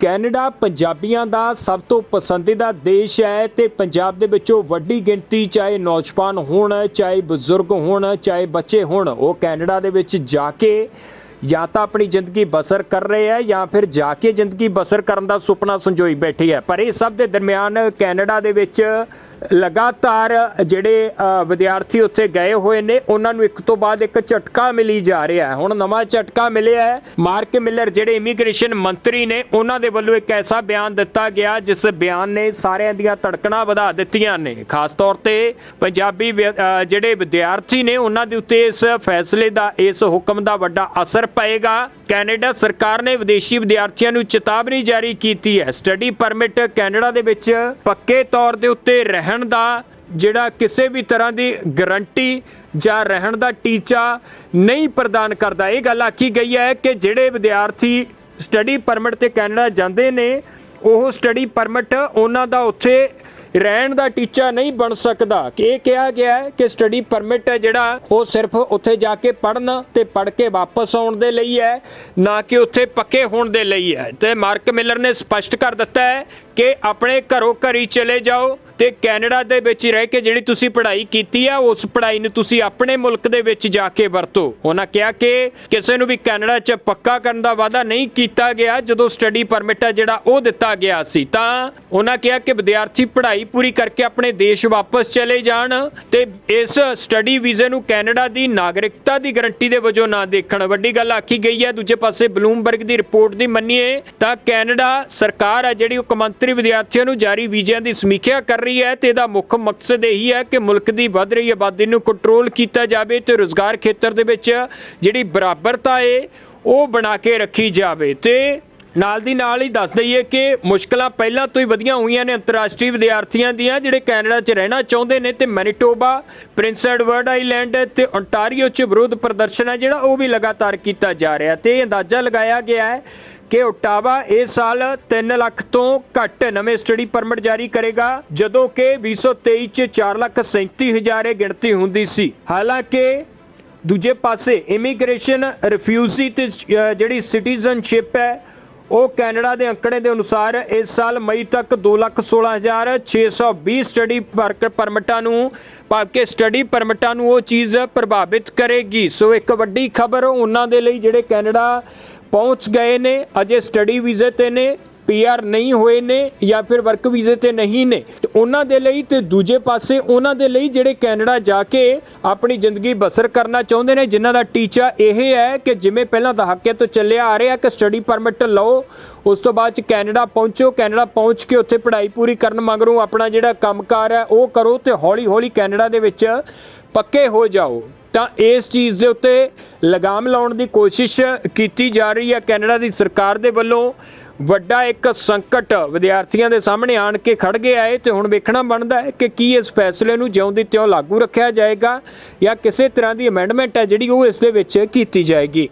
Canada ਪੰਜਾਬੀਆਂ ਦਾ ਸਭ ਤੋਂ ਪਸੰਦੀਦਾ ਦੇਸ਼ ਹੈ ਤੇ ਪੰਜਾਬ ਦੇ ਵਿੱਚੋਂ ਵੱਡੀ ਗਿਣਤੀ ਚਾਹੇ ਨੌਜਵਾਨ ਹੋਣ, ਚਾਹੇ ਬਜ਼ੁਰਗ ਹੋਣ, ਚਾਹੇ ਬੱਚੇ ਹੋਣ, ਉਹ ਕੈਨੇਡਾ ਦੇ ਵਿੱਚ ਜਾ ਕੇ ਜਾਂ ਤਾਂ ਆਪਣੀ ਜ਼ਿੰਦਗੀ ਬਸਰ ਕਰ ਰਹੇ ਹੈ ਜਾਂ ਫਿਰ ਜਾ ਕੇ ਜ਼ਿੰਦਗੀ ਬਸਰ ਕਰਨ ਦਾ ਸੁਪਨਾ ਸੰਜੋਈ ਬੈਠੀ ਹੈ। ਪਰ ਇਹ ਸਭ ਦੇ ਦਰਮਿਆਨ ਕੈਨੇਡਾ ਦੇ ਵਿੱਚ ਲਗਾਤਾਰ ਜਿਹੜੇ ਵਿਦਿਆਰਥੀ ਉੱਥੇ ਗਏ ਹੋਏ ਨੇ, ਉਹਨਾਂ ਨੂੰ ਇੱਕ ਤੋਂ ਬਾਅਦ ਇੱਕ ਝਟਕਾ ਮਿਲੀ ਜਾ ਰਿਹਾ ਹੈ। ਹੁਣ ਨਵਾਂ ਝਟਕਾ ਮਿਲਿਆ ਹੈ। ਮਾਰਕ ਮਿਲਰ, ਜਿਹੜੇ ਇਮੀਗ੍ਰੇਸ਼ਨ ਮੰਤਰੀ ਨੇ, ਉਹਨਾਂ ਦੇ ਵੱਲੋਂ ਇੱਕ ਐਸਾ ਬਿਆਨ ਦਿੱਤਾ ਗਿਆ, ਜਿਸ ਬਿਆਨ ਨੇ ਸਾਰਿਆਂ ਦੀਆਂ ਧੜਕਣਾਂ ਵਧਾ ਦਿੱਤੀਆਂ ਨੇ। ਖਾਸ ਤੌਰ ਤੇ ਪੰਜਾਬੀ ਵਿ- ਜਿਹੜੇ ਵਿਦਿਆਰਥੀ ਨੇ, ਉਹਨਾਂ ਦੇ ਉੱਤੇ ਇਸ ਫੈਸਲੇ ਦਾ, ਇਸ ਹੁਕਮ ਦਾ ਵੱਡਾ ਅਸਰ ਪਏਗਾ। ਕੈਨੇਡਾ ਸਰਕਾਰ ਨੇ ਵਿਦੇਸ਼ੀ ਵਿਦਿਆਰਥੀਆਂ ਨੂੰ ਚੇਤਾਵਨੀ ਜਾਰੀ ਕੀਤੀ ਹੈ। ਸਟੱਡੀ ਪਰਮਿਟ ਕੈਨੇਡਾ ਦੇ ਵਿੱਚ ਪੱਕੇ ਤੌਰ ਦੇ ਉੱਤੇ ਰਹਿਣ ਦਾ ਜਿਹੜਾ ਕਿਸੇ ਵੀ ਤਰ੍ਹਾਂ ਦੀ ਗਾਰੰਟੀ ਜਾਂ ਰਹਿਣ ਦਾ ਟੀਚਾ ਨਹੀਂ ਪ੍ਰਦਾਨ ਕਰਦਾ। ਇਹ ਗੱਲ ਆਖੀ ਗਈ ਹੈ ਕਿ ਜਿਹੜੇ ਵਿਦਿਆਰਥੀ ਸਟੱਡੀ ਪਰਮਿਟ ਤੇ ਕੈਨੇਡਾ ਜਾਂਦੇ ਨੇ, ਉਹ ਸਟੱਡੀ ਪਰਮਿਟ ਉਹਨਾਂ ਦਾ ਉੱਥੇ ਰਹਿਣ ਦਾ ਟੀਚਾ ਨਹੀਂ ਬਣ ਸਕਦਾ। ਕਿ ਇਹ ਕਿਹਾ ਗਿਆ ਹੈ ਕਿ ਸਟੱਡੀ ਪਰਮਿਟ ਹੈ ਜਿਹੜਾ, ਉਹ ਸਿਰਫ ਉੱਥੇ ਜਾ ਕੇ ਪੜਨ ਤੇ ਪੜ ਕੇ ਵਾਪਸ ਆਉਣ ਦੇ ਲਈ ਹੈ, ਨਾ ਕਿ ਉੱਥੇ ਪੱਕੇ ਹੋਣ ਦੇ ਲਈ ਹੈ। ਤੇ ਮਾਰਕ ਮਿਲਰ ਨੇ ਸਪਸ਼ਟ ਕਰ ਦਿੱਤਾ ਹੈ ਕਿ ਆਪਣੇ ਘਰੋਂ ਘਰੀ ਚਲੇ ਜਾਓ ਤੇ ਕੈਨੇਡਾ ਦੇ ਵਿੱਚ ਰਹਿ ਕੇ ਜਿਹੜੀ ਤੁਸੀਂ ਪੜ੍ਹਾਈ ਕੀਤੀ ਆ, ਉਸ ਪੜ੍ਹਾਈ ਨੂੰ ਤੁਸੀਂ ਆਪਣੇ ਮੁਲਕ ਦੇ ਵਿੱਚ ਜਾ ਕੇ ਵਰਤੋ। ਉਹਨਾਂ ਕਿਹਾ ਕਿ ਕਿਸੇ ਨੂੰ ਵੀ ਕੈਨੇਡਾ 'ਚ ਪੱਕਾ ਕਰਨ ਦਾ ਵਾਅਦਾ ਨਹੀਂ ਕੀਤਾ ਗਿਆ, ਜਦੋਂ ਸਟੱਡੀ ਪਰਮਿਟ ਆ ਜਿਹੜਾ ਉਹ ਦਿੱਤਾ ਗਿਆ ਸੀ। ਤਾਂ ਉਹਨਾਂ ਕਿਹਾ ਕਿ ਵਿਦਿਆਰਥੀ ਪੜ੍ਹਾਈ ਪੂਰੀ ਕਰਕੇ ਆਪਣੇ ਦੇਸ਼ ਵਾਪਸ ਚਲੇ ਜਾਣ ਤੇ ਇਸ ਸਟੱਡੀ ਵੀਜ਼ੇ ਨੂੰ ਕੈਨੇਡਾ ਦੀ ਨਾਗਰਿਕਤਾ ਦੀ ਗਾਰੰਟੀ ਦੇ ਵਜੋਂ ਨਾ ਦੇਖਣ। ਵੱਡੀ ਗੱਲ ਆਖੀ ਗਈ ਹੈ, ਦੂਜੇ ਪਾਸੇ ਬਲੂਮਬਰਗ ਦੀ ਰਿਪੋਰਟ ਦੀ ਮੰਨੀਏ ਤਾਂ ਕੈਨੇਡਾ ਸਰਕਾਰ ਹੈ ਜਿਹੜੀ ਉਹ ਕੌਮਾਂਤਰੀ ਵਿਦਿਆਰਥੀਆਂ ਨੂੰ ਜਾਰੀ ਵੀਜ਼ਿਆਂ ਦੀ ਸਮੀਖਿਆ ਕਰ ਰਹੀ ਹੈ ਤੇ ਇਹਦਾ ਮੁੱਖ ਮਕਸਦ ਇਹੀ ਹੈ ਕਿ ਮੁਲਕ ਦੀ ਵੱਧ ਰਹੀ ਆਬਾਦੀ ਨੂੰ ਕੰਟਰੋਲ ਕੀਤਾ ਜਾਵੇ ਤੇ ਰੋਜ਼ਗਾਰ ਖੇਤਰ ਦੇ ਵਿੱਚ ਜਿਹੜੀ ਬਰਾਬਰਤਾ ਏ, ਉਹ ਬਣਾ ਕੇ ਰੱਖੀ ਜਾਵੇ। ਤੇ ਨਾਲ ਦੀ ਨਾਲ ਹੀ ਦੱਸ ਦਈਏ ਕਿ ਮੁਸ਼ਕਲਾਂ ਪਹਿਲਾਂ ਤੋਂ ਹੀ ਵਧੀਆਂ ਹੋਈਆਂ ਨੇ ਅੰਤਰਰਾਸ਼ਟਰੀ ਵਿਦਿਆਰਥੀਆਂ ਦੀਆਂ, ਜਿਹੜੇ ਕੈਨੇਡਾ 'ਚ ਰਹਿਣਾ ਚਾਹੁੰਦੇ ਨੇ ਤੇ ਮੈਨੀਟੋਬਾ, ਪ੍ਰਿੰਸ ਐਡਵਰਡ ਆਈਲੈਂਡ ਤੇ ਓਨਟਾਰੀਓ 'ਚ ਵਿਰੋਧ ਪ੍ਰਦਰਸ਼ਨ ਹੈ ਜਿਹੜਾ ਉਹ ਵੀ ਲਗਾਤਾਰ ਕੀਤਾ ਜਾ ਰਿਹਾ। ਤੇ ਇਹ ਅੰਦਾਜ਼ਾ ਲਗਾਇਆ ਗਿਆ ਹੈ ਕਿ ਓਟਾਵਾ ਇਸ ਸਾਲ 3 ਲੱਖ ਤੋਂ ਘੱਟ ਨਵੇਂ ਸਟੱਡੀ ਪਰਮਿਟ ਜਾਰੀ ਕਰੇਗਾ, ਜਦੋਂ ਕਿ 2023 ਚ 4 ਲੱਖ 37 ਹਜ਼ਾਰ ਇਹ ਗਿਣਤੀ ਹੁੰਦੀ ਸੀ। ਹਾਲਾਂਕਿ, ਦੂਜੇ ਪਾਸੇ ਇਮੀਗ੍ਰੇਸ਼ਨ ਰਿਫਿਊਜੀ ਤੇ ਜਿਹੜੀ ਸਿਟੀਜ਼ਨਸ਼ਿਪ ਹੈ, ਉਹ ਕੈਨੇਡਾ ਦੇ ਅੰਕੜੇ ਦੇ ਅਨੁਸਾਰ ਇਸ ਸਾਲ ਮਈ ਤੱਕ 216620 ਸਟੱਡੀ ਪਰਮਿਟਾਂ ਨੂੰ ਭਾਵ ਕਿ ਸਟੱਡੀ ਪਰਮਿਟਾਂ ਨੂੰ ਉਹ ਚੀਜ਼ ਪ੍ਰਭਾਵਿਤ ਕਰੇਗੀ। ਸੋ ਇੱਕ ਵੱਡੀ ਖਬਰ ਉਹਨਾਂ ਦੇ ਲਈ, ਜਿਹੜੇ ਕੈਨੇਡਾ ਪਹੁੰਚ ਗਏ ਨੇ ਅਜੇ ਸਟੱਡੀ ਵੀਜ਼ੇ ਤੇ ਨੇ ਪੀਆਰ ਨਹੀਂ ਹੋਏ ਨੇ ਜਾਂ ਫਿਰ ਵਰਕ ਵੀਜ਼ੇ ਤੇ ਨਹੀਂ ਨੇ ਤੇ ਉਹਨਾਂ ਦੇ ਲਈ ਤੇ ਦੂਜੇ ਪਾਸੇ ਉਹਨਾਂ ਦੇ ਲਈ ਜਿਹੜੇ ਕੈਨੇਡਾ ਜਾ ਕੇ ਆਪਣੀ ਜ਼ਿੰਦਗੀ ਬਸਰ ਕਰਨਾ ਚਾਹੁੰਦੇ ਨੇ ਜਿਨ੍ਹਾਂ ਦਾ ਟੀਚਾ ਇਹ ਹੈ ਕਿ ਜਿਵੇਂ ਪਹਿਲਾਂ ਦਹਾਕੇ ਤੋਂ ਚੱਲਿਆ ਆ ਰਿਹਾ ਕਿ ਸਟੱਡੀ ਪਰਮਿਟ ਲਓ ਉਸ ਤੋਂ ਬਾਅਦ ਚ ਕੈਨੇਡਾ ਪਹੁੰਚੋ ਕੈਨੇਡਾ ਪਹੁੰਚ ਕੇ ਉੱਥੇ ਪੜ੍ਹਾਈ ਪੂਰੀ ਕਰਨ ਮਗਰੋਂ ਆਪਣਾ ਜਿਹੜਾ ਕੰਮਕਾਰ ਹੈ ਉਹ ਕਰੋ ਤੇ ਹੌਲੀ ਹੌਲੀ ਕੈਨੇਡਾ ਦੇ ਵਿੱਚ ਪੱਕੇ ਹੋ ਜਾਓ, ਤਾਂ ਇਸ ਚੀਜ਼ ਦੇ ਉੱਤੇ ਲਗਾਮ ਲਾਉਣ ਦੀ ਕੋਸ਼ਿਸ਼ ਕੀਤੀ ਜਾ ਰਹੀ ਹੈ। ਕੈਨੇਡਾ ਦੀ ਸਰਕਾਰ ਦੇ ਵੱਲੋਂ ਵੱਡਾ ਇੱਕ ਸੰਕਟ ਵਿਦਿਆਰਥੀਆਂ ਦੇ ਸਾਹਮਣੇ ਆਣ ਕੇ ਖੜ ਗਿਆ ਹੈ ਤੇ ਹੁਣ ਵੇਖਣਾ ਬਣਦਾ ਹੈ ਕਿ ਕੀ ਇਸ ਫੈਸਲੇ ਨੂੰ ਜਿਉਂ ਦੀ ਤਿਉਂ ਲਾਗੂ ਰੱਖਿਆ ਜਾਏਗਾ ਜਾਂ ਕਿਸੇ ਤਰ੍ਹਾਂ ਦੀ ਅਮੈਂਡਮੈਂਟ ਹੈ ਜਿਹੜੀ ਉਹ ਇਸ ਦੇ ਵਿੱਚ ਕੀਤੀ ਜਾਏਗੀ।